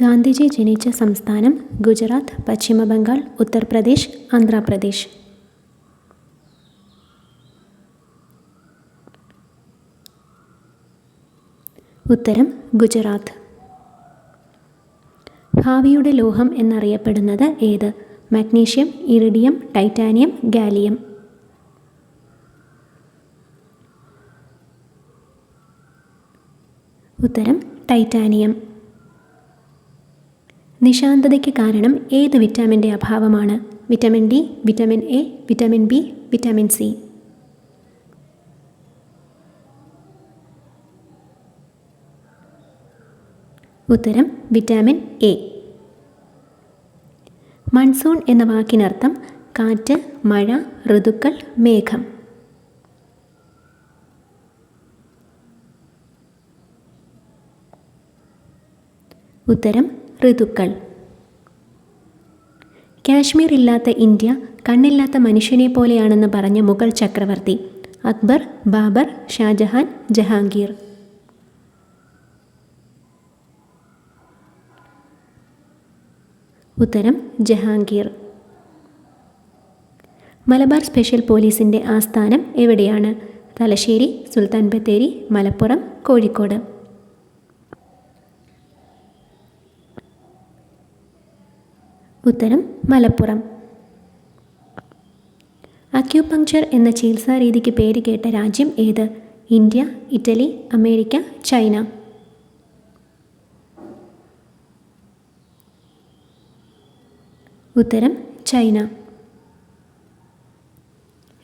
ഗാന്ധിജി ജനിച്ച സംസ്ഥാനം ഗുജറാത്ത് പശ്ചിമബംഗാൾ ഉത്തർപ്രദേശ് ആന്ധ്രാപ്രദേശ്. ഉത്തരം ഗുജറാത്ത്. ഭാവിയുടെ ലോഹം എന്നറിയപ്പെടുന്നത് ഏത്? Magnesium iridium titanium gallium. ഉത്തരം ടൈറ്റാനിയം. നിശാന്തതയ്ക്ക് കാരണം ഏത് വിറ്റാമിന്റെ അഭാവമാണ്? Vitamin D vitamin A vitamin B vitamin C. ഉത്തരം വിറ്റാമിൻ എ. മൺസൂൺ എന്ന വാക്കിനർത്ഥം കാറ്റ് മഴ ഋതുക്കൾ മേഘം. ഉത്തരം ഋതുക്കൾ. കാശ്മീർ ഇല്ലാത്ത ഇന്ത്യ കണ്ണില്ലാത്ത മനുഷ്യനെ പോലെയാണെന്ന് പറഞ്ഞ മുഗൾ ചക്രവർത്തി അക്ബർ ബാബർ ഷാജഹാൻ ജഹാംഗീർ. ഉത്തരം ജഹാംഗീർ. മലബാർ സ്പെഷ്യൽ പോലീസിന്റെ ആസ്ഥാനം എവിടെയാണ്? തലശ്ശേരി സുൽത്താൻ ബത്തേരി മലപ്പുറം കോഴിക്കോട്. ഉത്തരം മലപ്പുറം. അക്യൂപങ്ക്ചർ എന്ന ചികിത്സാ രീതിക്ക് പേര് കേട്ട രാജ്യം ഏത്? India Italy America China. ഉത്തരം ചൈന.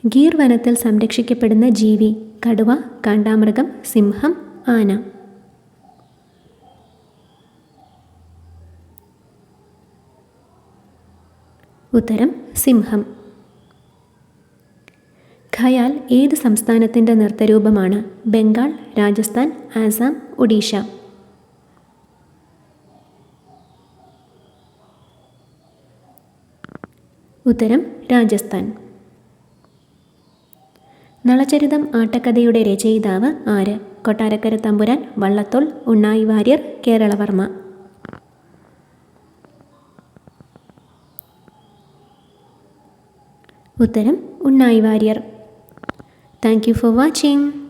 ഗീർ വനത്തിൽ സംരക്ഷിക്കപ്പെടുന്ന ജീവി കടുവ കാണ്ടാമൃഗം സിംഹം ആന. ഉത്തരം സിംഹം. ഖയാൽ ഏത് സംസ്ഥാനത്തിന്റെ നൃത്തരൂപമാണ്? ബംഗാൾ രാജസ്ഥാൻ ആസാം ഒഡീഷ. ഉത്തരം രാജസ്ഥാൻ. നളചരിതം ആട്ടക്കഥയുടെ രചയിതാവ് ആര്? കൊട്ടാരക്കര തമ്പുരാൻ വള്ളത്തോൾ ഉണ്ണായി വാര്യർ കേരളവർമ്മ. ഉത്തരം Unnayi Warrier. Thank you for watching